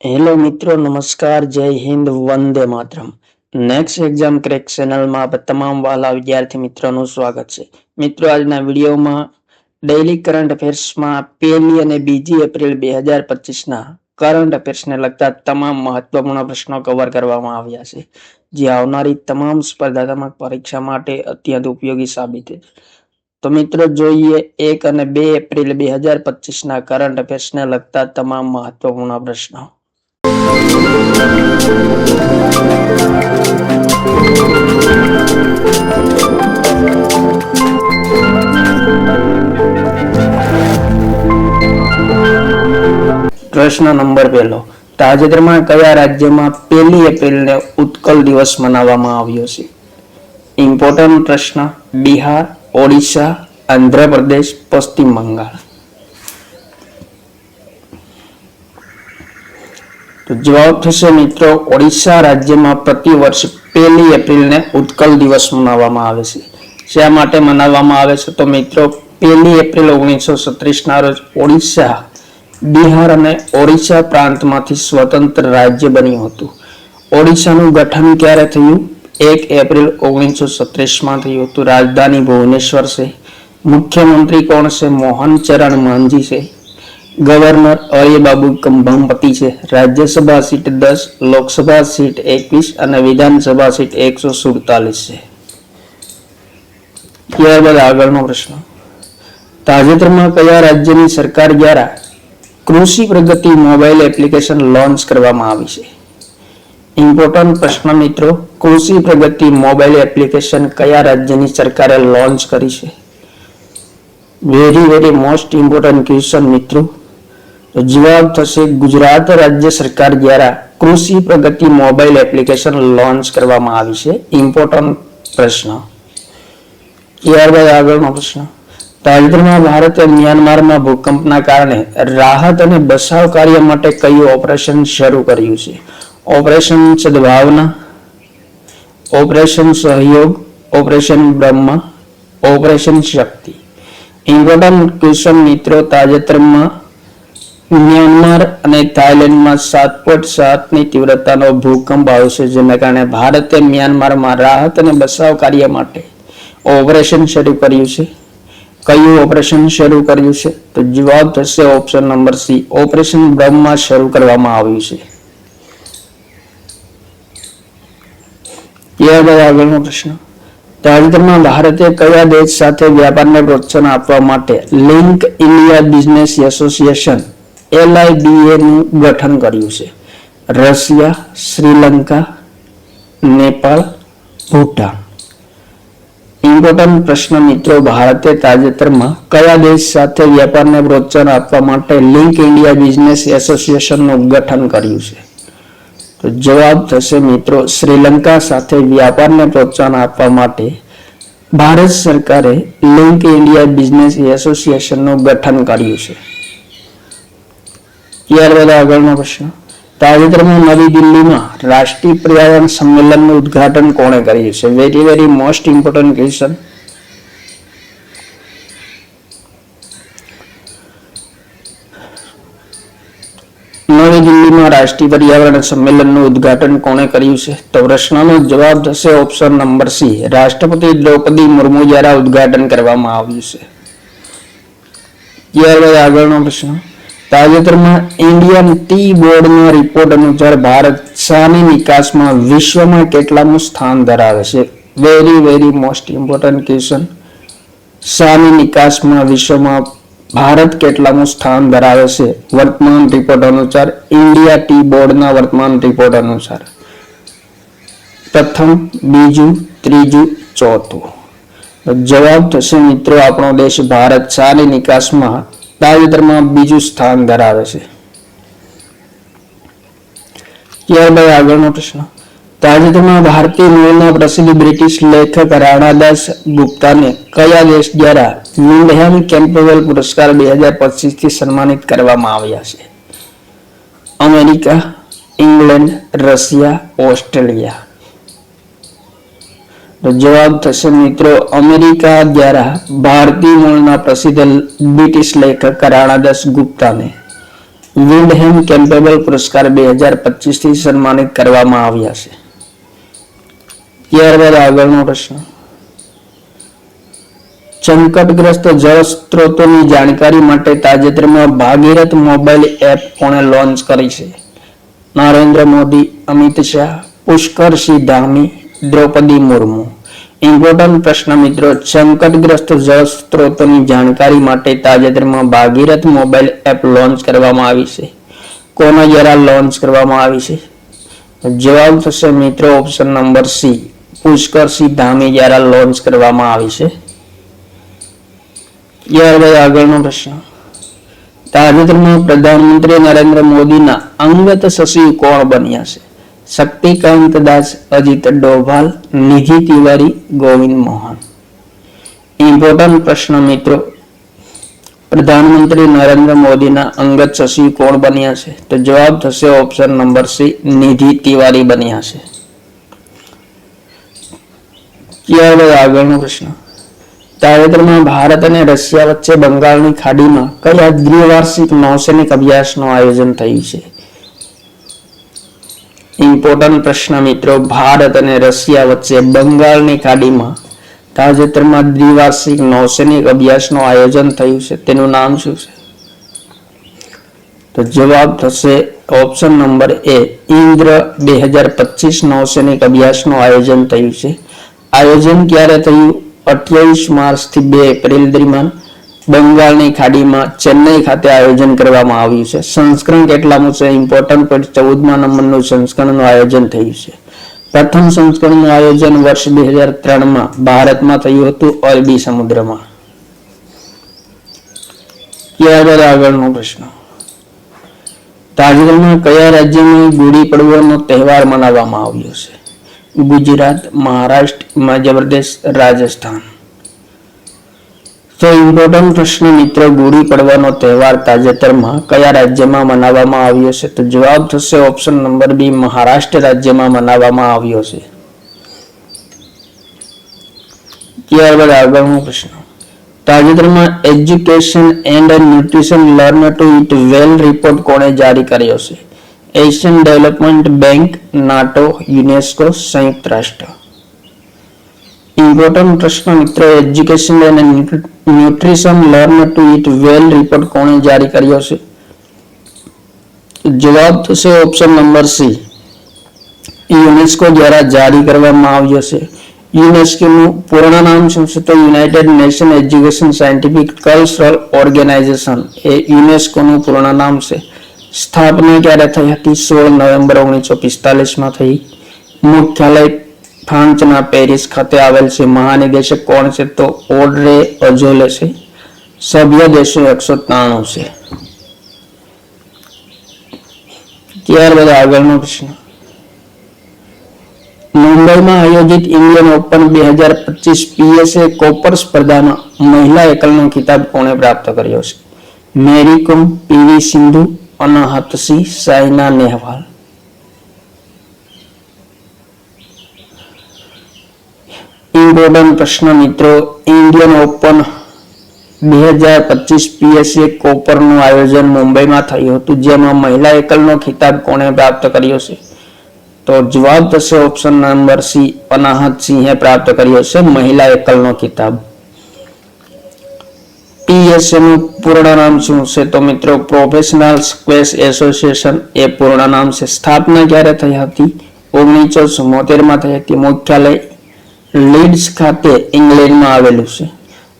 Hello મિત્રો, નમસ્કાર, જય હિન્દ, વંદે માતરમ. નેક્સ્ટ એક્ઝામ ક્રેક ચેનલમાં આપ તમામ વાલા વિદ્યાર્થી મિત્રોનું સ્વાગત છે. મિત્રો, આજના વિડીયોમાં ડેઇલી કરંટ અફેર્સમાં પહેલી અને બીજી એપ્રિલ બે હજાર પચીસના કરંટ અફેર્સને લગતા તમામ મહત્વપૂર્ણ પ્રશ્નો કવર કરવામાં આવ્યા છે, જે આવનારી તમામ સ્પર્ધાત્મક પરીક્ષા માટે અત્યંત ઉપયોગી સાબિત થશે તો મિત્રો, જોઈએ એક અને બે એપ્રિલ બે હજાર પચીસના કરંટ અફેર્સને લગતા તમામ મહત્વપૂર્ણ પ્રશ્નો. પ્રશ્ન નંબર પહેલો. તાજેતરમાં કયા રાજ્યમાં પહેલી એપ્રિલને ઉત્કલ દિવસ મનાવવામાં આવ્યો છે? ઇમ્પોર્ટન્ટ પ્રશ્ન. બિહાર, ઓડિશા, આંધ્રપ્રદેશ, પશ્ચિમ બંગાળ. તો જવાબ થશે મિત્રો, ઓડિશા રાજ્યમાં પ્રતિ વર્ષ પહેલી એપ્રિલને ઉત્કલ દિવસ મનાવવામાં આવે છે. શા માટે મનાવવામાં આવે છે? તો મિત્રો, પહેલી એપ્રિલ ઓગણીસો સત્રીસના રોજ ઓડિશા, બિહાર અને ઓડિશા પ્રાંતમાંથી સ્વતંત્ર રાજ્ય બન્યું હતું. ઓડિશાનું ગઠન ક્યારે થયું? એક એપ્રિલ ઓગણીસો સત્રીસમાં થયું હતું. રાજધાની ભુવનેશ્વર છે. મુખ્યમંત્રી કોણ છે? મોહન ચરણ માંઝી છે. ગવર્નર અળિયબાબુ કંભમપતિ છે. રાજ્યસભા સીટ દસ, લોકસભા સીટ એકવીસ અને વિધાનસભા સીટ એકસો સુડતાલીસ છે. ત્યારબાદ આગળનો પ્રશ્ન. તાજેતરમાં કયા રાજ્યની સરકાર દ્વારા કૃષિ પ્રગતિ મોબાઈલ એપ્લિકેશન લોન્ચ કરવામાં આવી છે? ઇમ્પોર્ટન્ટ પ્રશ્ન મિત્રો, કૃષિ પ્રગતિ મોબાઈલ એપ્લિકેશન કયા રાજ્યની સરકારે લોન્ચ કરી છે? Very very most important question મિત્રો જવાબ થશે ગુજરાત રાજ્ય સરકાર દ્વારા કૃષિ પ્રગતિ મોબાઈલ એપ્લિકેશન લોન્ચ કરવામાં આવી છે. ઇમ્પોર્ટન્ટ પ્રશ્ન. ત્યારબાદ આગળનો પ્રશ્ન. તાજેતરમાં ભારતે મ્યાનમારમાં ભૂકંપના કારણે રાહત અને બચાવ કાર્ય માટે કયું ઓપરેશન શરૂ કર્યું છે? ઓપરેશન સદભાવના, ઓપરેશન સહયોગ, operation Brahma, operation Shakti. Important question મિત્રો, તાજેતરમાં મ્યાનમાર અને થાઇલેન્ડમાં સાત પોઈન્ટ સાતની તીવ્રતાનો ભૂકંપ આવ્યો છે જેના કારણે ભારતે મ્યાનમારમાં રાહત અને બચાવ કાર્ય માટે ઓપરેશન શરૂ કર્યું છે. કયું ઓપરેશન શરૂ કર્યું છે? તો જવાબ થશે option number C, operation Brahma શરૂ કરવામાં આવ્યું છે. ત્યારબાદ આગળનો પ્રશ્ન? તાજેતરમાં ભારતે કયા દેશ સાથે વ્યાપારને પ્રોત્સાહન આપવા માટે link India business association LIBA નું ગઠન કર્યું છે. રશિયા, શ્રીલંકા, નેપાળ, ભૂટાન. ઇમ્પોર્ટન્ટ પ્રશ્ન મિત્રો, ભારતે તાજેતરમાં કયા દેશ સાથે વેપારને પ્રોત્સાહન આપવા માટે લિંક ઇન્ડિયા બિઝનેસ એસોસિએશનનું ગઠન કર્યું છે? તો જવાબ થશે મિત્રો, શ્રીલંકા સાથે વ્યાપારને પ્રોત્સાહન આપવા માટે ભારત સરકારે લિંક ઇન્ડિયા બિઝનેસ એસોસિએશનનું ગઠન કર્યું છે. ત્યારબાદ આગળનો પ્રશ્ન. તાજેતરમાં નવી દિલ્હીમાં રાષ્ટ્રીય પર્યાવરણ સંમેલનનું ઉદ્ઘાટન કોણે કર્યું છે? Very very most important question. નવી દિલ્હીમાં રાષ્ટ્રીય પર્યાવરણ સંમેલનનું ઉદ્ઘાટન કોણે કર્યું છે? તો પ્રશ્નનો જવાબ થશે ઓપ્શન નંબર સી. રાષ્ટ્રપતિ દ્રૌપદી મુર્મુ દ્વારા ઉદ્ઘાટન કરવામાં આવ્યું છે. ત્યારબાદ આગળનો પ્રશ્ન. તાજેતરમાં ઇન્ડિયન ટી બોર્ડના રિપોર્ટ અનુસાર ભારત ચાની નિકાસમાં વિશ્વમાં કેટલામું સ્થાન ધરાવે છે? Very very most important question ચાની નિકાસમાં વિશ્વમાં ભારત કેટલામું સ્થાન ધરાવે છે? વર્તમાન રિપોર્ટ અનુસાર ઇન્ડિયા ટી બોર્ડના વર્તમાન રિપોર્ટ અનુસાર. પ્રથમ, બીજું, ત્રીજું, ચોથું. જવાબ થશે મિત્રો આપણો દેશ ભારત ચાની નિકાસમાં તાજેતરમાં બીજું સ્થાન ધરાવે છે. ત્યારબાદ આગળનો પ્રશ્ન. તાજેતરમાં ભારતીય મૂળના પ્રસિદ્ધ બ્રિટિશ લેખક રાણાદાસ ગુપ્તાને કયા દેશ દ્વારા વિન્ડહેમ કેમ્પવેલ પુરસ્કાર બે હજાર પચીસથી સન્માનિત કરવામાં આવ્યા છે? America, England, Russia, Australia. જવાબ થશે મિત્રો અમેરિકા દ્વારા ભારતીય મૂળના પ્રસિદ્ધ બ્રિટિશ લેખક રાણાદાસ ગુપ્તાને વિન્ડહેમ કેમ્પેબલ પુરસ્કાર બે હજાર પચીસથી સન્માનિત કરવામાં આવ્યા છે. ત્યારબાદ આગળનો પ્રશ્ન. સંકટગ્રસ્ત જળ સ્ત્રોતોની જાણકારી માટે તાજેતરમાં ભાગીરથ મોબાઈલ એપ કોણે લોન્ચ કરી છે. નરેન્દ્ર મોદી, અમિત શાહ પુષ્કરસિંહ ધામી દ્રૌપદી મુર્મુ. ઇમ્પોર્ટન્ટ પ્રશ્ન, મિત્રો, સંકટગ્રસ્ત જળ સ્ત્રોતોની જાણકારી માટે તાજેતરમાં ભાગીરથ મોબાઈલ એપ લોન્ચ કરવામાં આવી છે. કોના દ્વારા લોન્ચ કરવામાં આવી છે? જવાબ થશે, મિત્રો, option number C. Pushkar Singh Dhami દ્વારા લોન્ચ કરવામાં આવી છે. ત્યારબાદ આગળનો પ્રશ્ન. તાજેતરમાં પ્રધાનમંત્રી નરેન્દ્ર મોદીના અંગત સચિવ કોણ બન્યા છે? શક્તિકાંત દાસ, અજીત ડોભાલ, નિધિ તિવારી, ગોવિંદ મોહન. ઇમ્પોર્ટન્ટ પ્રશ્ન મિત્રો. પ્રધાનમંત્રી નરેન્દ્ર મોદીના અંગત શશી કોણ બન્યા છે? તો જવાબ થશે option number C Nidhi Tiwari બન્યા છે. ત્યારબાદ આગળનો પ્રશ્ન? તાજેતરમાં ભારત અને રશિયા વચ્ચે બંગાળની ખાડીમાં કયા દ્વિવાર્ષિક નૌસૈનિક અભ્યાસનું આયોજન થયું છે? ઇમ્પોર્ટન્ટ પ્રશ્ન મિત્રો, ભારત અને રશિયા વચ્ચે બંગાળની ખાડીમાં તાજેતરમાં દ્વિવાર્ષિક નૌસૈનિક અભ્યાસનું આયોજન થયું છે. તેનું નામ શું છે? તો જવાબ થશે ઓપ્શન નંબર એ ઇન્દ્ર બે હજાર પચીસ નૌસૈનિક અભ્યાસનું આયોજન થયું છે. આયોજન ક્યારે થયું? અઠ્યાવીસ માર્ચથી બે એપ્રિલ દરમિયાન બંગાળની ખાડીમાં ચેન્નઈ ખાતે આયોજન કરવામાં આવ્યું છે. સંસ્કરણ કેટલામું છે? ઇમ્પોર્ટન્ટ પર ચૌદમા નંબરનું સંસ્કરણનું આયોજન થયું છે. પ્રથમ સંસ્કરણનું આયોજન વર્ષ બે હજાર ત્રણમાં ભારતમાં થયું હતું અરબી સમુદ્રમાં. ત્યારબાદ આગળનો પ્રશ્ન. તાજેતરમાં કયા રાજ્યમાં ગુડી પડવાનો તહેવાર મનાવવામાં આવ્યો છે? ગુજરાત, મહારાષ્ટ્ર, મધ્યપ્રદેશ, રાજસ્થાન. તો ઇમ્પોર્ટન્ટ પ્રશ્ન મિત્ર ગુડી પડવાનો તહેવાર તાજેતરમાં કયા રાજ્યમાં મનાવવામાં આવ્યો છે? તો જવાબ થશે ઓપ્શન નંબર બી, મહારાષ્ટ્ર રાજ્યમાં મનાવવામાં આવ્યો છે. ત્યારબાદ આગળનો પ્રશ્ન. તાજેતરમાં education and nutrition learn to eat well report કોણે જારી કર્યો છે? Asian development bank, NATO, UNESCO, સંયુક્ત રાષ્ટ્ર. ઇમ્પોર્ટન્ટ પ્રશ્ન મિત્રો એજ્યુકેશન અને nutrition learn to eat well report કોણે જારી કર્યો છે? જવાબ થશે ઓપ્શન નંબર સી યુનેસ્કો દ્વારા જારી કરવામાં આવ્યો છે. યુનેસ્કોનું પૂર્ણ નામ શું છે તો united nation education scientific cultural organisation એ યુનેસ્કોનું પૂર્ણ નામ છે. સ્થાપના ક્યારે થઈ હતી? સોળ નવેમ્બર ઓગણીસો પિસ્તાલીસમાં થઈ. મુખ્યાલય ફ્રાન્સના પેરિસ ખાતે આવેલ છે. મહાનિદેશક કોણ છે તો ઓડરે અજોલે છે. સભ્ય દેશો એકસો ત્રાણું છે. ત્યારબાદ આગળનો પ્રશ્ન. મુંબઈમાં આયોજિત ઇન્ડિયન ઓપન બે હજાર પચીસ પીએસએ કોપર સ્પર્ધામાં મહિલા એકલનો ખિતાબ કોણે પ્રાપ્ત કર્યો છે? Mary Kom P V Sindhu Anahat Singh Saina Nehwal. Important પ્રશ્ન મિત્રો, ઇન્ડિયન ઓપન બે હજાર પચીસ પીએસએ કોપરનું આયોજન મુંબઈમાં થયું હતું, જેમાં મહિલા એકલનો ખિતાબ કોણે પ્રાપ્ત કર્યો છે? તો જવાબ થશે ઓપ્શન નંબર સી, અનાહત સિંહે પ્રાપ્ત કર્યો છે મહિલા એકલનો ખિતાબ. પીએસએ નું પૂર્ણ નામ શું છે? તો મિત્રો, પ્રોફેશનલ સ્ક્વેશ એસોસિએશન એ પૂર્ણ નામ છે. સ્થાપના ક્યારે થઈ હતી? ઓગણીસો ચુમ્મોતેરમાં થઈ હતી. મુખ્યાલય લીડ્સ ખાતે ઇંગ્લેન્ડમાં આવેલું છે.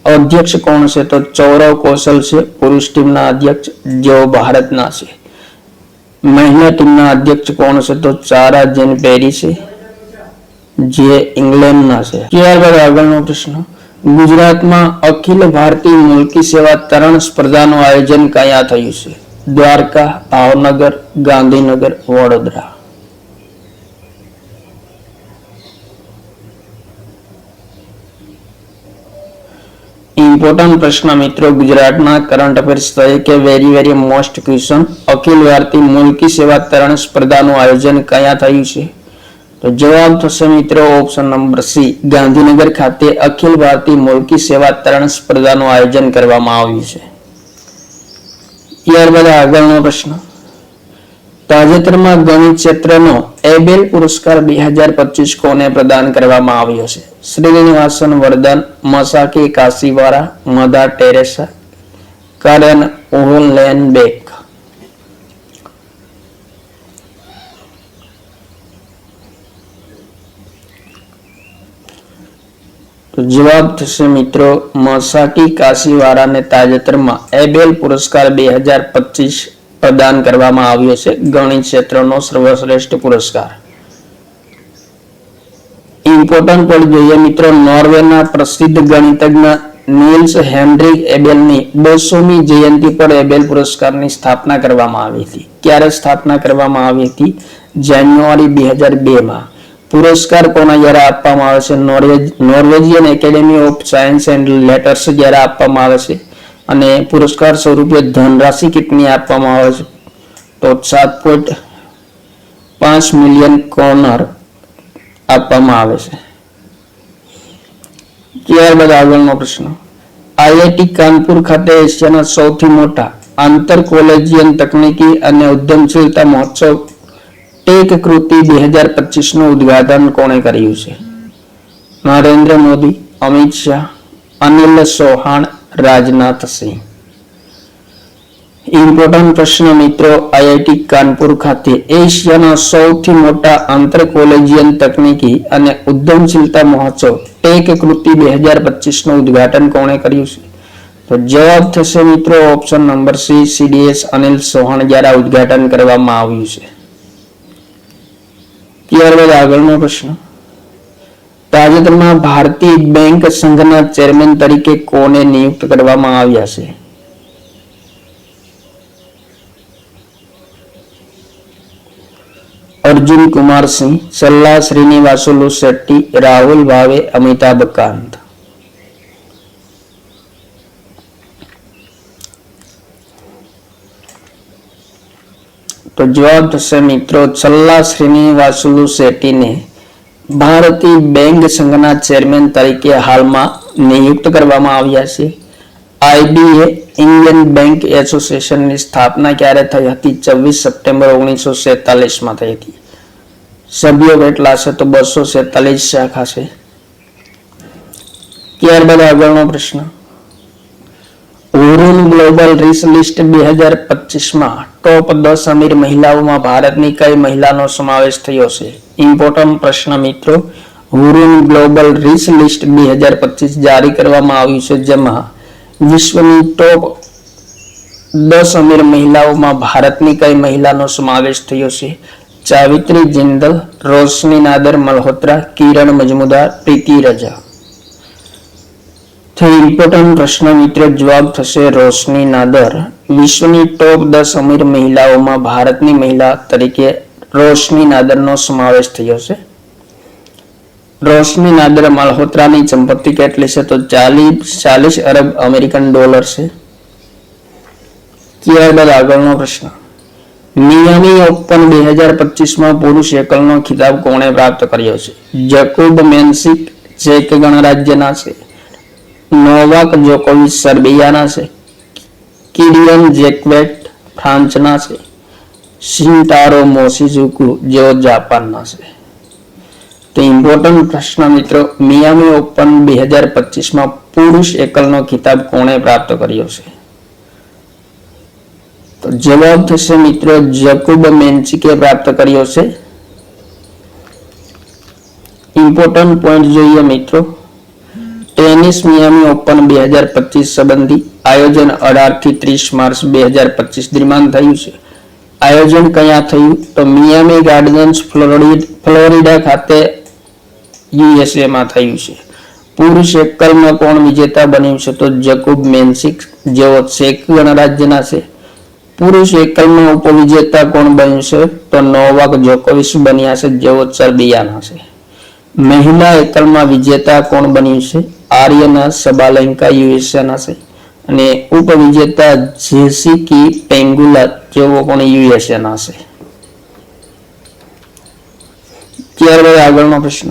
અધ્યક્ષ કોણ છે તો ચૌરવ કૌશલ છે, પુરુષ ટીમના અધ્યક્ષ જેઓ ભારતના છે. મહિલા ટીમના અધ્યક્ષ કોણ છે તો ચારા જેન પેરી છે, જે ઇંગ્લેન્ડના છે. ત્યારબાદ આગળનો પ્રશ્ન, ગુજરાતમાં અખિલ ભારતીય મુલકી સેવા તરણ સ્પર્ધાનું આયોજન કયા થયું છે? દ્વારકા, ભાવનગર, ગાંધીનગર, વડોદરા. ઇમ્પોર્ટન્ટ પ્રશ્ન મિત્રો, ગુજરાતના કરંટ અફેર્સ તરીકે વેરી વેરી મોસ્ટ ક્વેશ્ચન અખિલ ભારતીય મુલકી સેવા તરણ સ્પર્ધાનું આયોજન કયા થયું છે? તો જવાબ થશે મિત્રો ઓપ્શન નંબર સી ગાંધીનગર ખાતે અખિલ ભારતીય મુલકી સેવા તરણ સ્પર્ધાનું આયોજન કરવામાં આવ્યું છે. ત્યારબાદ આગળનો પ્રશ્ન. તાજેતરમાં ગણિત ક્ષેત્રનો એબેલ પુરસ્કાર બે હજાર પચીસ કોને પ્રદાન કરવામાં આવ્યો છે. શ્રીનિવાસન વર્ધન, મસાકી કાશીવારા, મધા ટેરેસા કરન ઓલેનબેક તો જવાબ થશે મિત્રો, મસાકી કાશીવારાને તાજેતરમાં એબેલ પુરસ્કાર બે હજાર પચીસ પ્રદાન કરવામાં આવ્યો છે. ગણિત ક્ષેત્રનો સર્વશ્રેષ્ઠ પુરસ્કાર. ઇમ્પોર્ટન્ટ પણ જોઈએ મિત્રો, નોર્વેના પ્રસિદ્ધ ગણિતજ્ઞ નીલ્સ હેનરી એબેલની બસોમી જયંતિ પર એબેલ પુરસ્કારની સ્થાપના કરવામાં આવી હતી. ક્યારે સ્થાપના કરવામાં આવી હતી? જાન્યુઆરી બે હજાર બેમાં પુરસ્કાર કોના દ્વારા આપવામાં આવે છે? નોર્વેજ Norwegian academy of science and letters દ્વારા આપવામાં આવે છે. અને પુરસ્કાર સ્વરૂપે ધનરાશિ કેટલી આપવામાં આવે છે. તો સાત પોઈન્ટ પાંચ મિલિયન કોર્નર આપવામાં આવે છે. ત્યારબાદ આગળનો પ્રશ્ન. આઈઆઈટી કાનપુર ખાતે એશિયાના સૌથી મોટા આંતર કોલેજિયન તકનીકી અને ઉદ્યમશીલતા મહોત્સવ ટેક કૃતિ બે હજાર પચીસનું ઉદ્ઘાટન કોણે કર્યું છે? નરેન્દ્ર મોદી, અમિત શાહ, અનિલ ચૌહાણ રાજનાથ સિંહ. ઇમ્પોર્ટન્ટ પ્રશ્ન મિત્રો આઈઆઈટી કાનપુર ખાતે એશિયાના સૌથી મોટા આંતર કોલેજિયન તકનીકી અને ઉદ્યમશીલતા મહોત્સવ ટેક કૃતિ બે હજાર પચીસનું ઉદ્ઘાટન કોણે કર્યું છે? તો જવાબ થશે મિત્રો option number C CDS Anil સોહણ દ્વારા ઉદ્ઘાટન કરવામાં આવ્યું છે. ત્યારબાદ આગળનો પ્રશ્ન. તાજેતરમાં ભારતીય બેંક સંઘના ચેરમેન તરીકે કોને નિયુક્ત કરવામાં આવ્યા છે? અર્જુન કુમાર સિંહ, સલ્લા શ્રીનિવાસુલુ શેટ્ટી, રાહુલ ભાવે, અમિતાભ કાંત. તો જવાબ થશે મિત્રો, સલ્લા શ્રીનિવાસુલુ શેટ્ટીને. ભારતીય બેંક સંઘના ચેરમેન તરીકે હાલમાં નિયુક્ત કરવામાં આવ્યા છે. આઈબીએ ઇન્ડિયન બેંક એસોસિએશનની સ્થાપના ક્યારે થઈ હતી? છવ્વીસ સપ્ટેમ્બર ઓગણીસો માં થઈ હતી. સભ્યો કેટલા છે તો બસો સેતાલીસ શાખા છે. ત્યારબાદ આગળનો પ્રશ્ન. હુરુન ગ્લોબલ રિસ લિસ્ટ બે હજાર પચીસમાં ટોપ દસ અમીર મહિલાઓમાં ભારતની કઈ મહિલાનો સમાવેશ થયો છે? ઇમ્પોર્ટન્ટ પ્રશ્ન મિત્રો હુરુન ગ્લોબલ રિસ લિસ્ટ બે હજાર પચીસ જારી કરવામાં આવ્યું છે જેમાં વિશ્વની ટોપ દસ અમીર મહિલાઓમાં ભારતની કઈ મહિલાનો સમાવેશ થયો છે? ચાવિત્રી જિંદલ, રોશની નાદર મલ્હોત્રા, કિરણ મજમુદાર, પ્રીતિ રજા. તો ઇમ્પોર્ટન્ટ પ્રશ્ન મિત્રો જવાબ થશે રોશની નાદર. વિશ્વની ટોપ દસ અમીર મહિલાઓમાં ભારતની મહિલા તરીકે રોશની નાદરનો સમાવેશ થયો છે. રોશની નાદર માલહોત્રાની સંપત્તિ કેટલી છે? તો ચાલીસ ચાલીસ અરબ અમેરિકન ડોલર છે. ત્યારબાદ આગળનો પ્રશ્ન. મિયામી ઓપન બે હજાર પચીસમાં પુરુષ એકલનો ખિતાબ કોણે પ્રાપ્ત કર્યો છે? જકુબ મેન્સિક કે ગણરાજ્યના છે. નોવાક જોકોવિચ સર્બિયાના છે. કિડિયન જેકવેટ ફ્રાન્સના છે. શિન્ટારો મોસીઝુકુ જેઓ જાપાનના છે. તો ઇમ્પોર્ટન્ટ પ્રશ્ન મિત્રો, મિયામી ઓપન બે હજાર પચીસમાં પુરુષ એકલનો ખિતાબ કોણે પ્રાપ્ત કર્યો છે? તો જવાબ થશે મિત્રો, જકુબ મેન્ચિકે પ્રાપ્ત કર્યો છે. ઇમ્પોર્ટન્ટ પોઈન્ટ જોઈએ મિત્રો. ટેનિસ મિયામી ઓપન બે હજાર પચીસ સંબંધી આયોજન અઢારથી ત્રીસ માર્ચ બે હજાર પચીસ દરમિયાન થયું છે. આયોજન ક્યાં થયું? તો મિયામી ગાર્ડન્સ, ફ્લોરિડા ખાતે યુએસએમાં થયું છે. પુરુષ એકલમાં કોણ વિજેતા બન્યું છે. તો જકુબ મેન્સિક, જેઓ ચેક ગણરાજ્યના છે. પુરુષ એકલમાં ઉપવિજેતા કોણ બન્યું છે? તો નોવાક જોકોવિસ બન્યા છે, જેઓ સર્બિયાના છે. મહિલા એકલમાં વિજેતા કોણ બન્યું છે? આર્યના સબાલંકા યુએસએના છે. અને ઉપવિજેતા જેસિકી પેંગુલા જેઓ પણ યુએસએના છે. ત્યારબાદ આગળનો પ્રશ્ન.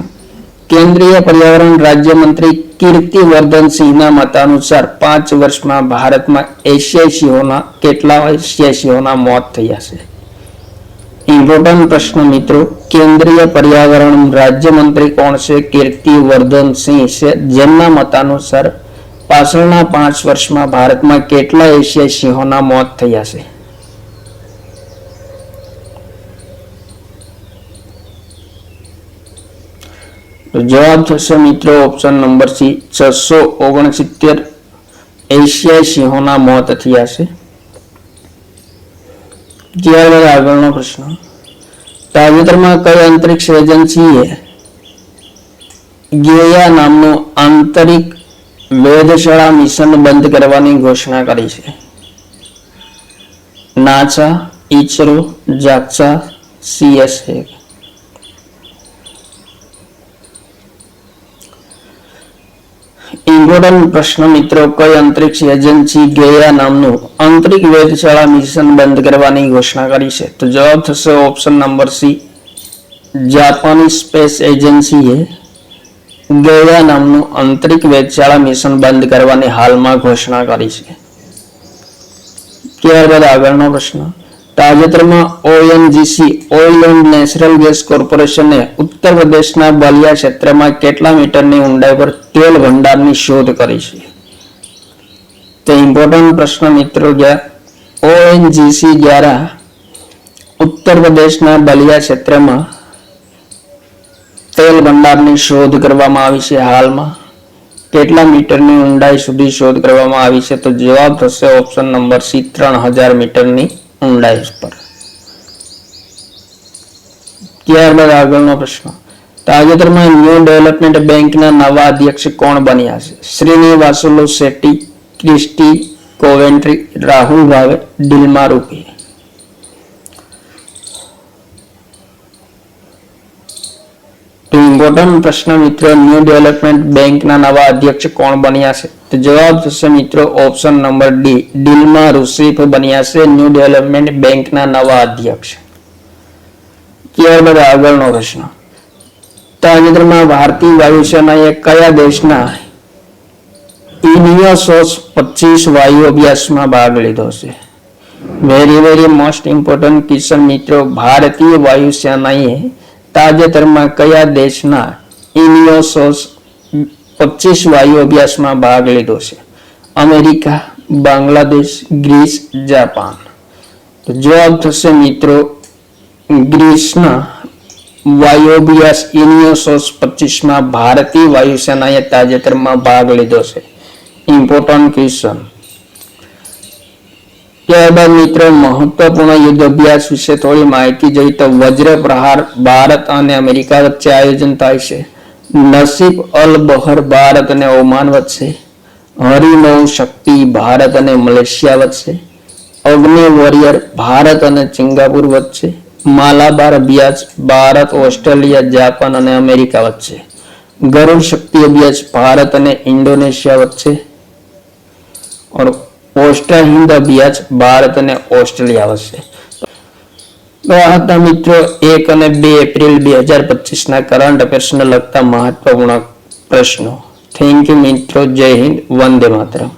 કેન્દ્રીય પર્યાવરણ રાજ્યમંત્રી કીર્તિવર્ધન સિંહના મતાનુસાર પાંચ વર્ષમાં ભારતમાં એશિયાઈ સિંહોના કેટલા એશિયાઈ સિંહોના મોત થયા છે? ઇમ્પોર્ટન્ટ પ્રશ્ન, મિત્રો. કેન્દ્રીય પર્યાવરણ રાજ્યમંત્રી કોણ છે? કીર્તિ વર્ધન સિંહ છે. જેમના મતાનુસાર પાછળના પાંચ વર્ષમાં ભારતમાં કેટલા એશિયાઈ સિંહોના મોત થયા છે? તો જવાબ થશે, મિત્રો, ઓપ્શન નંબર સી. છસો ઓગણસિત્તેર એશિયાઈ સિંહોના મોત થયા છે. ત્યારબાદ આગળનો પ્રશ્ન. તાજેતરમાં કઈ અંતરિક્ષ એજન્સીએ ગેયા નામનું આંતરિક વેધશાળા મિશન બંધ કરવાની ઘોષણા કરી છે. નાચા ઈસરો જાક્સા સીએસએ ઇમ્પોર્ટન્ટ પ્રશ્ન મિત્રો, કઈ અંતરિક્ષ એજન્સી ગેયા નામનું આંતરિક વેધશાળા મિશન બંધ કરવાની ઘોષણા કરી છે? તો જવાબ થશે ઓપ્શન નંબર સી. જાપાની સ્પેસ એજન્સીએ ગેયા નામનું આંતરિક વેધશાળા મિશન બંધ કરવાની હાલમાં ઘોષણા કરી છે. ત્યારબાદ આગળનો પ્રશ્ન. તાજેતરમાં ONGC, oil and natural gas કોર્પોરેશને ઉત્તર પ્રદેશના બલિયા ક્ષેત્રમાં કેટલા મીટરની ઊંડાઈ પર તેલ ભંડારની શોધ કરી છે? તે ઇમ્પોર્ટન્ટ પ્રશ્ન મિત્રો જ્યાં ઓએનજીસી દ્વારા ઉત્તર પ્રદેશના બલિયા ક્ષેત્રમાં તેલ ભંડારની શોધ કરવામાં આવી છે. હાલમાં કેટલા મીટરની ઊંડાઈ સુધી શોધ કરવામાં આવી છે? તો જવાબ થશે ઓપ્શન નંબર સી, ત્રણ હજાર મીટરની ઊંડાઈ ઉપર. ત્યારબાદ આગળનો પ્રશ્ન. તાજેતરમાં ન્યૂ ડેવલપમેન્ટ બેંકના નવા અધ્યક્ષ કોણ બન્યા છે? Srinivasulu Shetty, Christy Coventry, Rahul Bhave Dilma રૂપી. તો ઇમ્પોર્ટન્ટ પ્રશ્ન મિત્રો ન્યૂ ડેવલપમેન્ટ બેંકના નવા અધ્યક્ષ કોણ બન્યા છે? તો જવાબ થશે મિત્રો ઓપ્શન નંબર ડી ડીલમાં રૂસીફ બન્યા છે ન્યૂ ડેવલપમેન્ટ બેંકના નવા અધ્યક્ષ. ત્યારબાદ આગળનો પ્રશ્ન. તાજેતરમાં ભારતીય વાયુસેનાએ કયા દેશના ઇનિયોસોસ પચીસ વાયુ અભ્યાસમાં ભાગ લીધો છે? Very very most important question મિત્રો, ભારતીય વાયુસેનાએ તાજેતરમાં કયા દેશના ઇનિયોસોસ પચીસ વાયુ અભ્યાસમાં ભાગ લીધો છે? America, Bangladesh, Greece, Japan. તો જવાબ થશે મિત્રો, ગ્રીસના વાયુ અભ્યાસ ઇનિયોસોસ પચીસમાં ભારતીય વાયુસેનાએ તાજેતરમાં ભાગ લીધો છે. ઇમ્પોર્ટન્ટ ક્વેશ્ચન ત્યારબાદ મિત્રો, મહત્વપૂર્ણ યુદ્ધ અભ્યાસ વિશે થોડી માહિતી જોઈ તો વજ્ર પ્રહાર ભારત અને અમેરિકા વચ્ચે આયોજન થાય છે. નસીબ અલ બહર ભારત અને ઓમાન વચ્ચે. હરિનૌ શક્તિ ભારત અને મલેશિયા વચ્ચે. અગ્નિ વોરિયર ભારત અને સિંગાપુર વચ્ચે. માલાબાર અભ્યાસ ભારત, ઓસ્ટ્રેલિયા, જાપાન અને અમેરિકા વચ્ચે. ગરુડ શક્તિ અભ્યાસ ભારત અને ઇન્ડોનેશિયા વચ્ચે. ઓસ્ટ્રા હિન્દ અભ્યાસ ભારત અને ઓસ્ટ્રેલિયા વચ્ચે. તો આ હતા મિત્રો, એક અને બે એપ્રિલ બે હજાર પચીસના કરંટ અફેર્સને લગતા મહત્વપૂર્ણ પ્રશ્નો. થેન્ક યુ મિત્રો. જય હિન્દ. વંદે માતરમ.